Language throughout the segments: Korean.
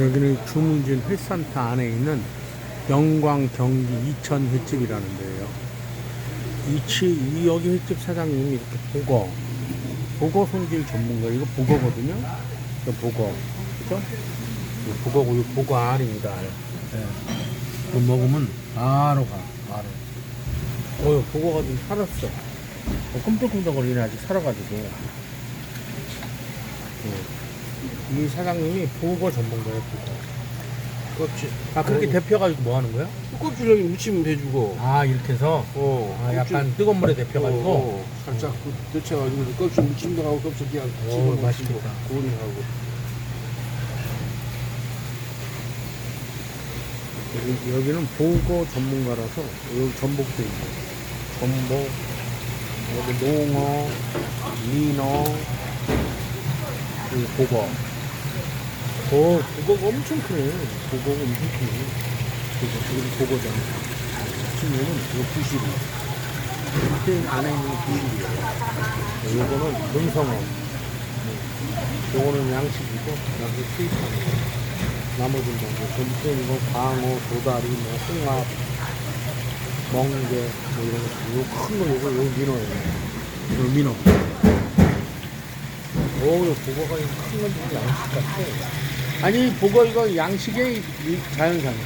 여기는 주문진 회산타 안에 있는 영광 경기 이천 횟집이라는 데예요. 이치 이 여기 횟집 사장님이 이렇게 보거 보거 손질 전문가 이거 보거거든요. 이거 보거 그죠? 이거 보거고 이거 보거 알입니다. 알. 예. 이거 먹으면 바로 가 바로. 어 보거가 좀 살았어. 어, 끔적끔적거리네 아직 살아가지고. 예. 이 사장님이 보거 전문가예요 보거. 껍질. 아 그렇게 어. 데펴가지고 뭐 하는 거야? 껍질 여기 묻히면 돼주고. 아 이렇게 해서 어. 아, 약간 뜨거운 물에 데펴가지고 어, 어. 살짝 그 데쳐가지고 껍질 묻힘도 하고 껍질 그냥 오, 집어넣고 맛있겠다. 구운이 하고. 여기, 여기는 보거 전문가라서 여기 전복도 있고 전복 여기 농어 민어 그리고 보거 오 보거가 엄청 크네 보거가 엄청 크네 보거 여기 보거잖아 지금은 이거 부시리 이렇게 안에 있는 부시리예요 요거는 능성어 요거는 양식이고 여기 수입하는 거 나머지는 뭐 전통 이거 광어, 도다리, 뭐 홍합, 멍게 뭐 이런 거. 요거 큰거 요거 요거 민어예요. 요 민어. 오, 요 보거가 큰건 좀 양식 같아. 아니 보거 이거 양식의 이 자연산이야.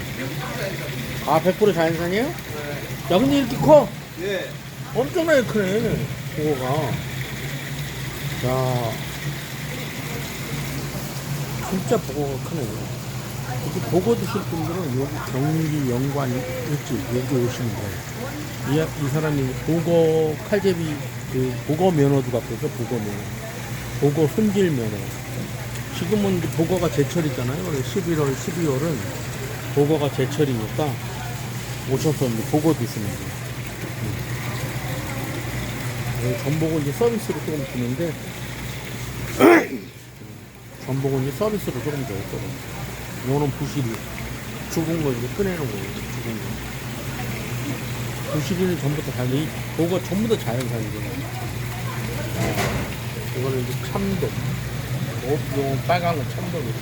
아, 100% 자연산이에요? 야, 근데 이렇게 커? 예. 엄청나게 크네, 보거가. 야, 진짜 보거가 크네. 이렇게 보고 드실 분들은 여기 경기 영관 일집 여기 오시면 돼요. 이, 이 사람이 보고 칼제비 그 보고 면허도 갖고 있어 보고 면허. 보고 손질 면허. 지금은 보고가 제철이잖아요. 원래 11월, 12월은 보고가 제철이니까 오셔서 이제 보고 드시면 돼요. 음. 전복은 이제 서비스로 조금 주는데 전복은 이제 서비스로 조금 더 있거든요. 요거는 부시리. 죽은 거 이제 꺼내는 거예요. 죽은 거. 부시리는 전부 다 자연, 이 보가 전부 다 자연산이잖아요. 아, 이거는 이제 참돔. 요, 요 빨간 건 참돔이에요.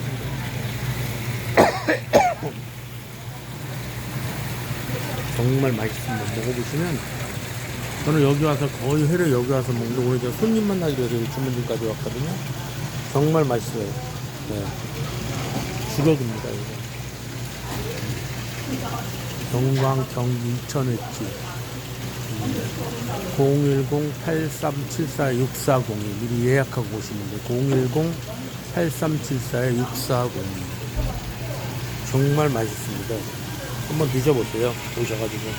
참돔. 정말 맛있습니다. 먹어보시면 저는 여기 와서 거의 회를 여기 와서 먹는데 오늘 제가 손님 만나기로 해서 주문진까지 왔거든요. 정말 맛있어요. 네. 주력입니다, 이거. 영광 경기 이천횟집 010-8374-6402 미리 예약하고 오시면 돼요. 010-8374-6402 정말 맛있습니다. 한번 드셔보세요. 오셔가지고.